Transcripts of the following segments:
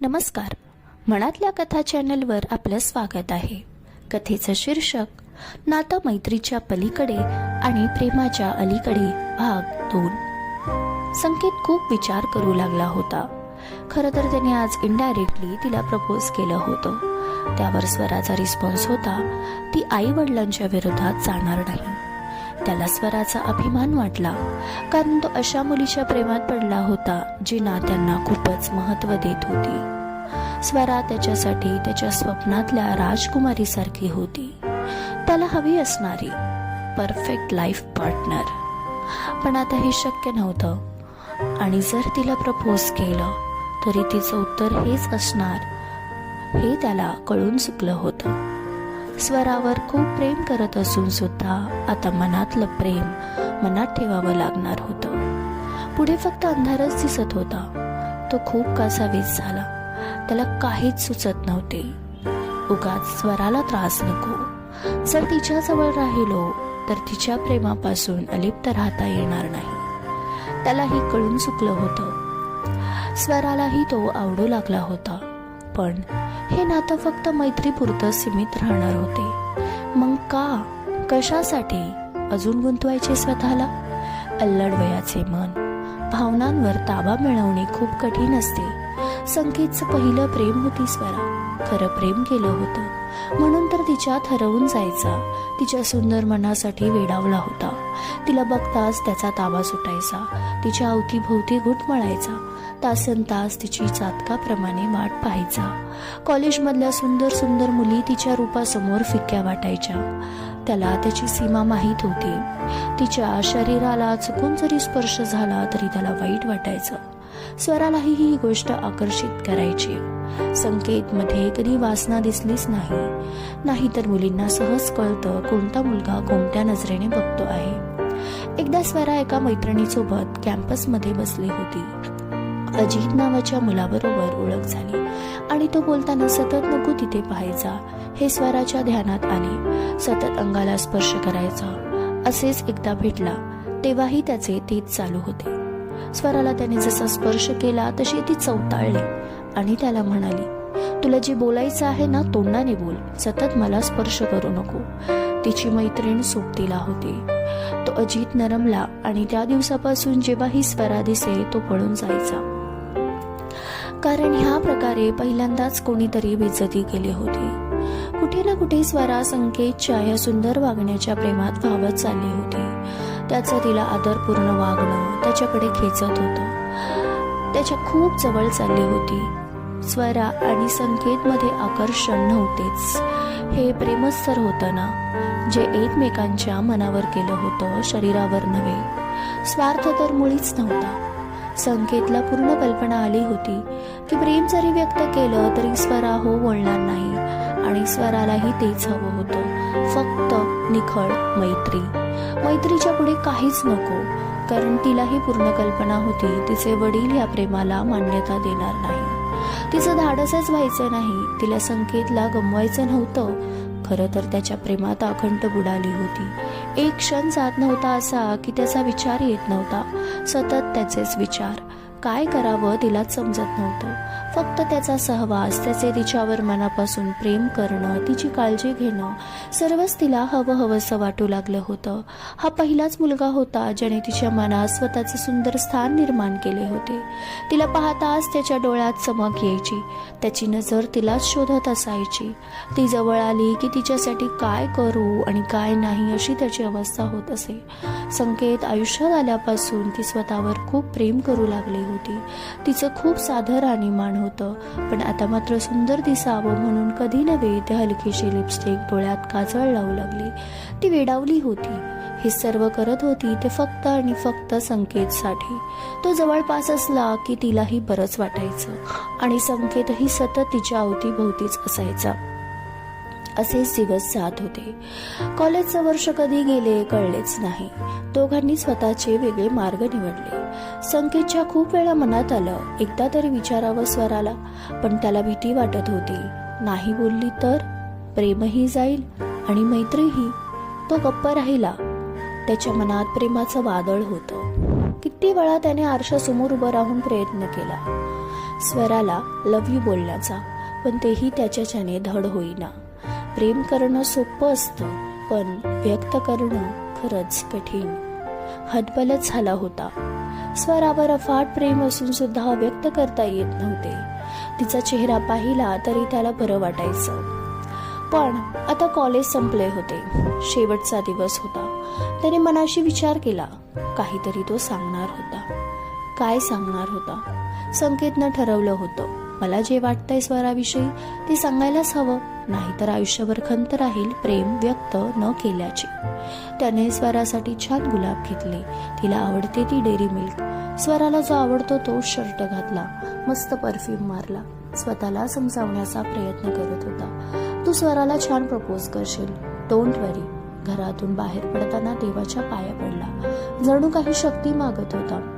नमस्कार. मनातल्या कथा चॅनलवर आपलं स्वागत आहे. कथेचं शीर्षक नातं मैत्रीच्या पलीकडे आणि प्रेमाच्या अलीकडे भाग दोन. संकेत खूप विचार करू लागला होता. खरं तर त्याने आज इनडायरेक्टली तिला प्रपोज केलं होतं. त्यावर स्वराचा रिस्पॉन्स होता ती आई वडिलांच्या विरोधात जाणार नाही. त्याला स्वराचा अभिमान वाटला कारण तो अशा मुलीच्या प्रेमात पडला होता जी नात्यांना खूपच महत्त्व देत होती. स्वरा त्याच्यासाठी त्याच्या स्वप्नातल्या राजकुमारी सारखी होती. त्याला हवी असणारी परफेक्ट लाईफ पार्टनर पण आता हे शक्य नव्हतं. आणि जर तिला प्रपोज केलं तरी तिचं उत्तर हेच असणार हे त्याला कळून चुकलं होतं. स्वरावर खूप प्रेम करत असून सुद्धा आता मनातलं प्रेम मनात ठेवावं लागणार होतं. पुढे फक्त अंधारच दिसत होता. तो खूप कासावीस झाला. त्याला काहीच सुचत नव्हते. उगाच स्वराला त्रास नको. जर तिच्याजवळ राहिलो तर तिच्या प्रेमापासून अलिप्त राहता येणार नाही. त्यालाही कळून चुकलं होतं. स्वरालाही तो आवडू लागला होता. पण हे नातं फक्त मैत्रीपुरतं सीमित राहणार होते. मग का? कशासाठी? अजून गुंतवायचे स्वतःला? अल्लड वयाचे मन. भावनांवर ताबा मिळवणे खूप कठीण असते. संकेतचं पहिलं प्रेम होती स्वरा. खरं प्रेम केलं होतं. म्हणून तर तिच्यात हरवून जायचा. तिच्या सुंदर मनासाठी वेडावला होता. तिला बघताच त्याचा ताबा सुटायचा. तिच्या अवतीभोवती घुटमळायचा. तासन तास तिची चातकाप्रमाणे वाट पाहायचा. कॉलेजमधल्या सुंदर सुंदर मुली तिच्या रूपासमोर फिक्या वाटायच्या. त्याला त्याची सीमा माहीत होती. तिच्या शरीराला चुकून जरी स्पर्श झाला तरी त्याला वाईट वाटायचं. स्वरालाही ही गोष्ट आकर्षित करायची. संकेत मध्ये कधी वासना दिसलीच नाही. नाहीतर मुलींना सहज कळतं कोणता मुलगा कोणत्या नजरेने बघतो आहे. एकदा स्वरा एका मैत्रिणीसोबत कॅम्पसमध्ये बसली होती. अजित नावाच्या मुलाबरोबर ओळख झाली. आणि तो बोलताना सतत नको तिथे पाहायचा. हे स्वराच्या ध्यानात आले. सतत अंगाला स्पर्श करायचा. असेच एकदा भेटला. तेव्हाही त्याचे तेच चालू होते. स्वराला त्याने जसा स्पर्श केला तशी ती चौताळली. आणि त्याला म्हणाली तुला जे बोलायचं आहे ना तोंडाने बोल. सतत मला स्पर्श करू नको. तिची मैत्रीण सोबतीला होती. तो अजित नरमला आणि त्या दिवसापासून जेव्हाही स्वरा दिसे तो पळून जायचा. कारण ह्या प्रकारे पहिल्यांदाच कोणीतरी बेजती केली होती. कुठे ना कुठे स्वरा संकेतच्या या सुंदर वागण्याच्या प्रेमात वाहवत चालली होती. त्याचं तिला आदरपूर्ण वागणं त्याच्याकडे खेचत होतं. त्याच्या खूप जवळ चालली होती. स्वरा आणि संकेतमध्ये आकर्षण नव्हतेच. हे प्रेमच तर होतं ना जे एकमेकांच्या मनावर केलं होतं शरीरावर नव्हे. स्वार्थ तर मुळीच नव्हता. संकेतला पूर्ण कल्पना आली होती की प्रेम जरी व्यक्त केलं तरी स्वरा हो बोलणार नाही. आणि स्वरालाही तेच हवं होतं. फक्त निखळ मैत्री. मैत्रीच्या पुढे काहीच नको. कारण तिलाही पूर्ण कल्पना होती. तिचे वडील या प्रेमाला मान्यता देणार नाही. तिचं धाडसच व्हायचं नाही. तिला संकेतला गमवायचं नव्हतं. खरं तर त्याच्या प्रेमात अखंड बुडाली होती. एक क्षण जात नव्हता असा की त्याचा विचार येत नव्हता. सतत त्याचेच विचार. काय करावं तिलाच समजत नव्हतं. फक्त त्याचा सहवास त्याचे तिच्यावर मनापासून प्रेम करणं तिची काळजी घेणं सर्वच तिला हवं हवंसं वाटू लागलं होतं. हा पहिलाच मुलगा होता ज्याने तिच्या मनात स्वतःचे सुंदर स्थान निर्माण केले होते. तिला पाहताच त्याच्या डोळ्यात चमक यायची. त्याची नजर तिलाच शोधत असायची. ती जवळ आली की तिच्यासाठी काय करू आणि काय नाही अशी त्याची अवस्था होत असे. संकेत आयुष्यात आल्यापासून ती स्वतःवर खूप प्रेम करू लागली होती. तिचं खूप साधं राणीमान होतं पण आता मात्र सुंदर दिसावं म्हणून कधी नव्हे ते हलकीशी लिपस्टिक डोळ्यात काजळ लावू लागली. ती वेडावली होती. हे सर्व करत होती ते फक्त आणि फक्त संकेतसाठी. तो जवळपास असला की तिलाही बरंच वाटायचं. आणि संकेतही सतत तिच्या अवतीभोवतीच असायचा. असेच दिवस जात होते. कॉलेजचं वर्ष कधी गेले कळलेच नाही. दोघांनी स्वतःचे वेगळे मार्ग निवडले. संकेतच्या खूप वेळा मनात आलं एकदा तरी विचारावं स्वराला पण त्याला भीती वाटत होती. नाही बोलली तर? प्रेमही जाईल आणि मैत्रीही. तो गप्प राहिला. त्याच्या मनात प्रेमाचं वादळ होतं. किती वेळा त्याने आरशासमोर उभं राहून प्रयत्न केला. स्वराला लव्ह यू बोलण्याचा पण तेही त्याच्याच्याने धड होईना. प्रेम करणं सोपं असतं पण व्यक्त करणं खरंच कठीण. हतबलच झाला होता. स्वरावर अफाट प्रेम असून सुद्धा व्यक्त करता येत नव्हते. तिचा चेहरा पाहिला तरी त्याला बरं वाटायचं. पण आता कॉलेज संपले होते. शेवटचा दिवस होता. त्याने मनाशी विचार केला. काहीतरी तो सांगणार होता. काय सांगणार होता? संकेतनं ठरवलं होतं. मला जे वाटतंय स्वराविषयी ते सांगायलाच हवं. नाहीतर आयुष्यभर खंत राहील प्रेम व्यक्त न केल्याचे. त्याने स्वरासाठी छान गुलाब घेतले. तिला आवडते ती डेअरी मिल्क. स्वराला जो आवडतो तो शर्ट घातला. मस्त परफ्यूम मारला. स्वतःला समजावण्याचा प्रयत्न करत होता. तू स्वराला छान प्रपोज करशील. डोंट वरी घरातून बाहेर पडताना देवाच्या पाया पडला. जणू काही शक्ती मागत होता.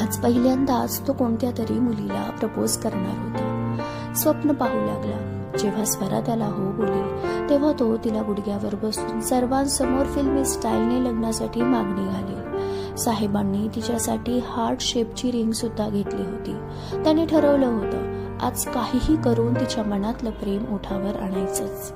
आज पहिल्यांदाच तो कोणत्या तरी मुलीला प्रपोज करणार होता. स्वप्न पाहू लागला. जेव्हा स्वरा त्याला हो बोलेल तेव्हा तो तिला गुडघ्यावर बसून सर्वांसमोर फिल्मी स्टाईलने लग्नासाठी मागणी घाली साहेबांनी तिच्यासाठी हार्ट शेपची रिंग सुद्धा घेतली होती. त्याने ठरवलं होतं आज काहीही करून तिच्या मनातलं प्रेम ओठावर आणायचंच.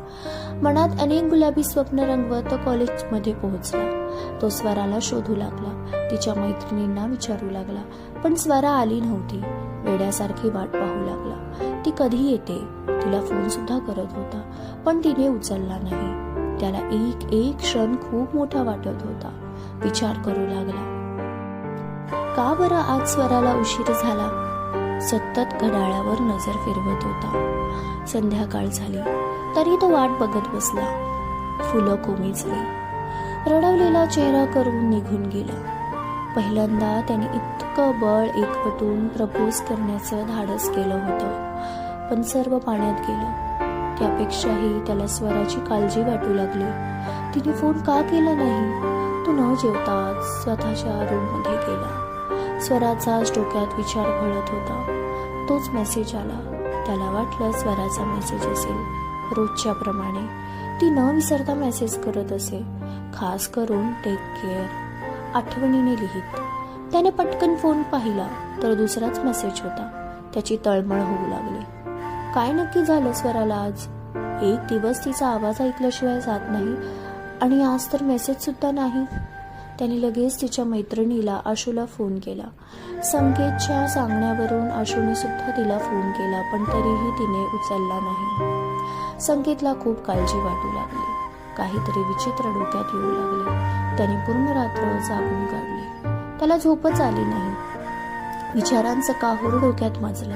मनात अनेक गुलाबी स्वप्न रंगवत कॉलेजमध्ये पोहोचला. तो स्वराला शोधू लागला. तिच्या मैत्रिणींना विचारू लागला पण स्वरा आली नव्हती. वेड्यासारखी वाट पाहू लागला. ती कधी येते? तिला फोन सुद्धा करत होता पण तिने उचलला नाही. त्याला एक एक क्षण खूप मोठा वाटत होता. विचार करू लागला. का बरं आज स्वराला उशीर झाला? सतत घड्याळावर नजर फिरवत होता. संध्याकाळ झाली. तरी तो वाट बघत बसला. फुलं कोमेजली रडवलेला चेहरा करून निघून गेला. पहिल्यांदा त्याने इतकं बळ एकवटून प्रपोज करण्याचं धाडस केलं होतं पण सर्व पाण्यात गेलं. त्यापेक्षाही त्याला स्वराची काळजी वाटू लागली. तिने फोन का केला नाही? तो न जेवताच स्वतःच्या रूममध्ये गेला. स्वराचाच डोक्यात विचार घडत होता. तोच मेसेज आला. त्याला वाटलं स्वराचा मेसेज असेल रोजच्याप्रमाणे. ती न विसरता मेसेज करत असे. खास करून टेक केअर आठवणीने लिहित. त्याने पटकन फोन पाहिला तर दुसराच मेसेज होता. त्याची तळमळ होऊ लागली. काय नक्की झालं स्वराला आज? एक दिवस तिचा आवाज ऐकल्याशिवाय जात नाही आणि आज तर मेसेज सुद्धा नाही. त्याने लगेच तिच्या मैत्रिणीला आशूला फोन केला. संकेतच्या सांगण्यावरून आशूने सुद्धा तिला फोन केला पण तरीही तिने उचलला नाही. संकेतला खूप काळजी वाटू लागली. काहीतरी विचित्र डोक्यात येऊ लागले. त्याने पूर्ण रात्र जागून काढली. त्याला झोपच आली नाही. विचारांचं काहूर डोक्यात माजलं.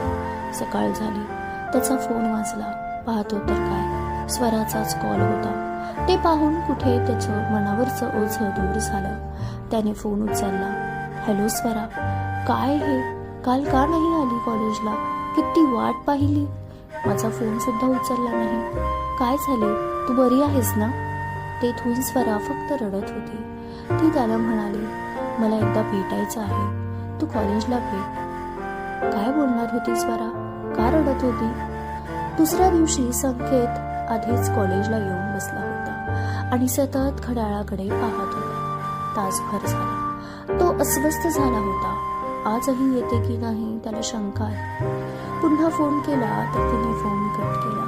सकाळ झाली. त्याचा फोन वाजला. पाहतो तर काय? स्वराचाच कॉल होता. ते पाहून कुठे त्याचं मनावरचं ओझं दूर झालं. त्याने फोन उचलला. हॅलो स्वरा. काय हे? काल का नाही आली कॉलेजला? किती वाट पाहिली. माझा फोन सुद्धा उचलला नाही. काय झाले? तू बरी आहेस ना? तेथून स्वरा फक्त रडत होती. ती त्याला म्हणाली मला एकदा भेटायचं आहे. तू कॉलेजला भेट. काय बोलणार होती स्वरा? का रडत होती? दुसऱ्या दिवशी संकेत आधीच कॉलेजला येऊन बसला होता आणि सतत घड्याळाकडे पाहत होता. तासभर झाला. तो अस्वस्थ झाला होता. आजही येते की नाही त्याला शंका आहे. पुन्हा फोन केला तर तिने फोन कट केला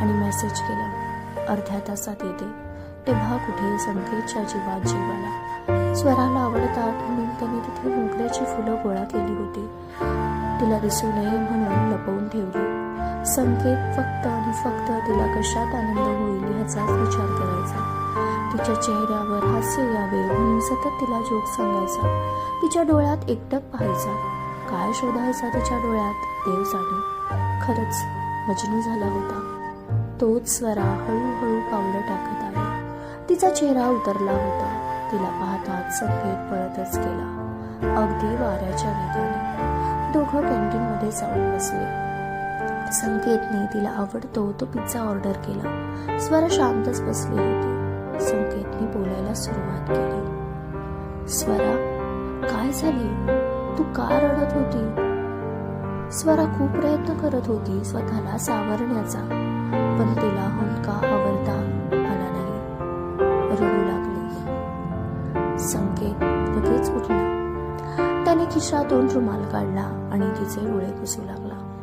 आणि मेसेज केला. अर्ध्या तासात येते. तेव्हा कुठे संकेतच्या जीवात जीवाला स्वराला आवडतात म्हणून त्याने तिथे मोगऱ्याची फुलं गोळा केली होती. तिला दिसू नये म्हणून लपवून ठेवली. संकेत फक्त आणि फक्त तिला कशात आनंद होईल ह्याचाच विचार करायचा. तिच्या चेहऱ्यावर हास्य यावे म्हणून सतत तिला जोक सांगायचा. तिच्या डोळ्यात एकटक पाहायचा. काय शोधायचा तिच्या डोळ्यात? देव जाणे. खरंच मजनू झाला होता. तोच स्वरा हळूहळू पावलं टाकत आहे तिचा चेहरा उतरला होता. तिला पाहताच संकेत पळतच गेला. अगदी वाऱ्याच्या वेगाने. दोघं कॅन्टीनमध्ये जाऊन बसले. संकेतने तिला आवडतो तो पिझ्झा ऑर्डर केला. स्वरा शांतच बसली होती. संकेतने बोलायला सुरुवात केली. स्वरा काय झाले? तू का रडत होती? स्वरा खूप प्रयत्न करत होती स्वतःला सावरण्याचा पण तिला हुंदका आवडता आला नाही. रडू लागली. संकेत लगेच उठला. त्याने खिशातून रुमाल काढला आणि तिचे डोळे पुसू लागला.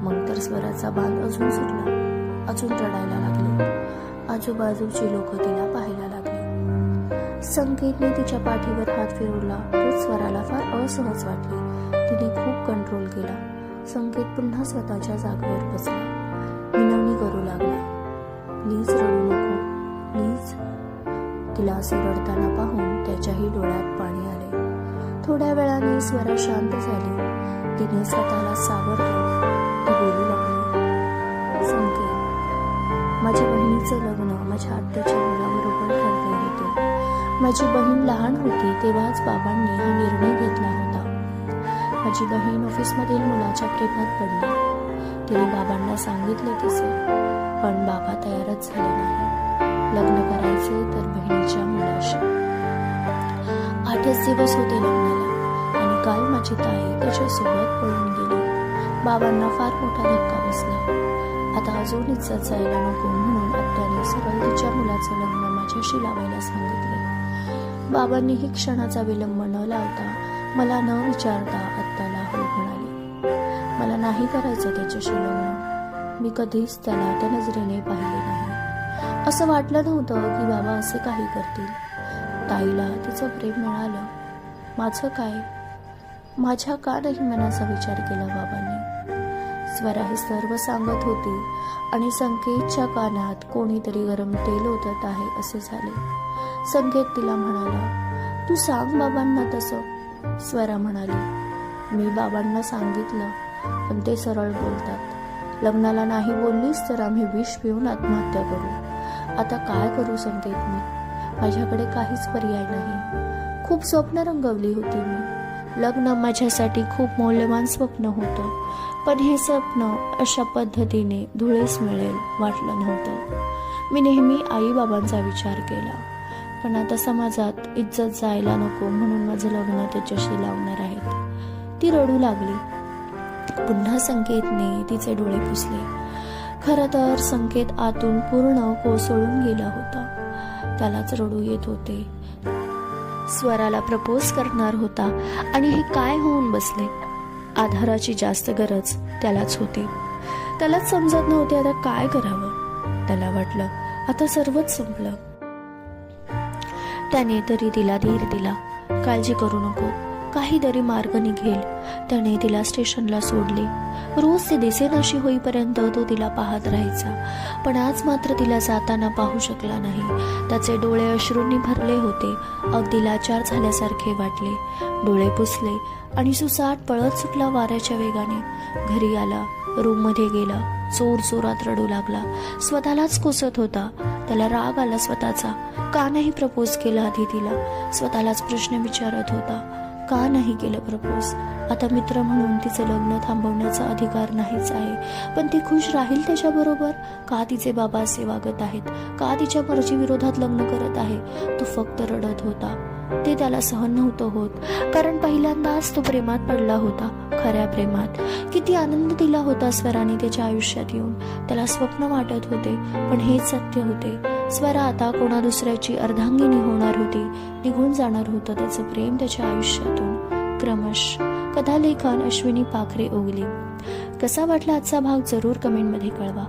मग तर स्वराचा बांध अजून सुटला. अजून रडायला लागली. आजूबाजूची लोक तिला पाहायला लागली. संकेतने तिच्या पाठीवर हात फिरवला. तो स्वराला फार असहज वाटली. तिने खूप कंट्रोल केला. संकेत पुन्हा स्वतःच्या जागेवर बसला. विनवणी करू लागला. प्लीज रडू नको. प्लीज. तिला असे रडताना पाहून त्याच्याही डोळ्यात पाणी आले. थोड्या वेळाने स्वरा शांत झाली. तिने स्वतःला सावरलं. ती बोलू लागली. संकेत माझ्या बहिणीचे लग्न माझ्या आत्याच्या मुलाबरोबर ठरले होते माझी बहीण लहान होती तेव्हाच बाबांनी हा निर्णय घेतला होता. माझी बहीण ऑफिसमधील मुलाच्या प्रेमात पडली. तिने बाबांना सांगितले तसे पण बाबा तयारच झाले नाही. लग्न करायचे तर बहिणीच्या मुलाशी. आठच दिवस होते लग्नाला आणि काल माझी ताई त्याच्यासोबत पळून गेली. बाबांना फार मोठा धक्का बसला. आता अजून इज्जत जायला नको म्हणून आत्याने सरळ तिच्या मुलाचं लग्न माझ्याशी लावायला सांगितले. बाबांनीही क्षणाचा विलंब न लावता मला न विचारता आत्याला हो म्हणाले. मला नाही करायचं त्याच्याशी लग्न. मी कधीच त्याला त्या नजरेने पाहिले नाही. असं वाटलं नव्हतं की बाबा असे काही करतील. ताईला तिचं प्रेम मिळालं. माझं काय? माझ्या का नाही मनाचा विचार केला बाबांनी? स्वरा हे सर्व सांगत होती आणि संकेतच्या कानात कोणीतरी गरम तेल ओतत आहे असे झाले. संकेत तिला म्हणाला तू सांग बाबांना तसं. स्वरा म्हणाली मी बाबांना सांगितलं पण ते सरळ बोलतात. लग्नाला नाही बोललीस तर आम्ही विष पिऊन आत्महत्या करू. आता काय करू संकेत मी? माझ्याकडे काहीच पर्याय नाही. खूप स्वप्न रंगवली होती मी. लग्न माझ्यासाठी खूप मौल्यवान स्वप्न होतं. पण हे स्वप्न अशा पद्धतीने धुळेस मिळेल वाटलं नव्हतं. मी नेहमी आईबाबांचा विचार केला पण आता समाजात इज्जत जायला नको म्हणून माझं लग्न त्याच्याशी लावणार आहेत. ती रडू लागली. पुन्हा संकेतने तिचे डोळे पुसले. खरं तर संकेत आतून पूर्ण कोसळून गेला होता. त्यालाच रडू येत होते. स्वराला प्रपोज करणार होता आणि हे काय होऊन बसले? आधाराची जास्त गरज त्यालाच होती. त्यालाच समजत नव्हते आता काय करावं. त्याला वाटलं आता सर्वच संपलं. त्याने तरी तिला धीर दिला काळजी करू नको काहीतरी मार्ग निघेल. त्याने तिला स्टेशनला सोडले. रोज ती दिसेनाशी होईपर्यंत तो तिला पाहत राहायचा. पण आज मात्र तिला जाताना पाहू शकला नाही. त्याचे डोळे अश्रूंनी भरले होते. अगदी लाचार झाल्यासारखे वाटले. डोळे पुसले आणि सुसाट पळत सुटला वाऱ्याच्या वेगाने. घरी आला रूममध्ये गेला जोर जोरात रडू लागला. स्वतःलाच कोसत होता. त्याला राग आला स्वतःचा. का नाही प्रपोज केला आधी तिला स्वतःलाच प्रश्न विचारत होता. का नाही केलं प्रपोज? आता मित्र म्हणून तिचं लग्न थांबवण्याचा अधिकार नाहीच आहे. पण ती खुश राहील त्याच्याबरोबर? का तिचे बाबा असे वागत आहेत? का तिच्या मर्जी विरोधात लग्न करत आहे? तो फक्त रडत होता. ते त्याला सहन नव्हतं होत. कारण पहिल्यांदाच तो प्रेमात पडला होता खऱ्या प्रेमात. किती आनंद दिला होता स्वराने त्याच्या आयुष्यात येऊन. त्याला स्वप्न वाटत होते पण हेच सत्य होते. स्वरा आता कोणा दुसऱ्याची अर्धांगिनी होणार होती. निघून जाणार होतं त्याचं प्रेम त्याच्या आयुष्यातून. क्रमश कथालेखन अश्विनी पाखरे ओगली कसा वाटला आजचा भाग? जरूर कमेंटमध्ये कळवा.